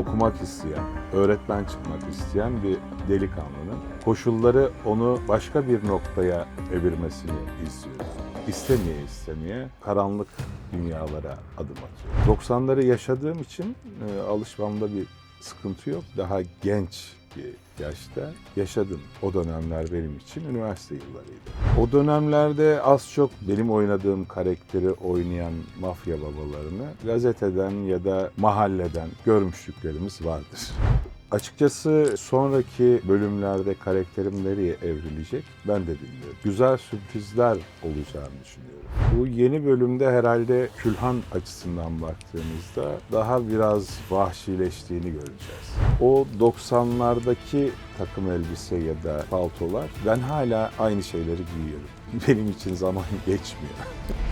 okumak isteyen, öğretmen çıkmak isteyen bir delikanlının koşulları onu başka bir noktaya evirmesini istiyoruz. İstemeye istemeye karanlık dünyalara adım atıyor. 90'ları yaşadığım için e, alışmamda bir sıkıntı yok. Daha genç yaşta yaşadım. O dönemler benim için üniversite yıllarıydı. O dönemlerde az çok benim oynadığım karakteri oynayan mafya babalarını gazeteden ya da mahalleden görmüşlüklerimiz vardır. Açıkçası sonraki bölümlerde karakterim nereye evrilecek ben de bilmiyorum. Güzel sürprizler olacağını düşünüyorum. Bu yeni bölümde herhalde Külhan açısından baktığımızda daha biraz vahşileştiğini göreceğiz. O 90'lardaki takım elbise ya da paltolar ben hala aynı şeyleri giyiyorum. Benim için zaman geçmiyor.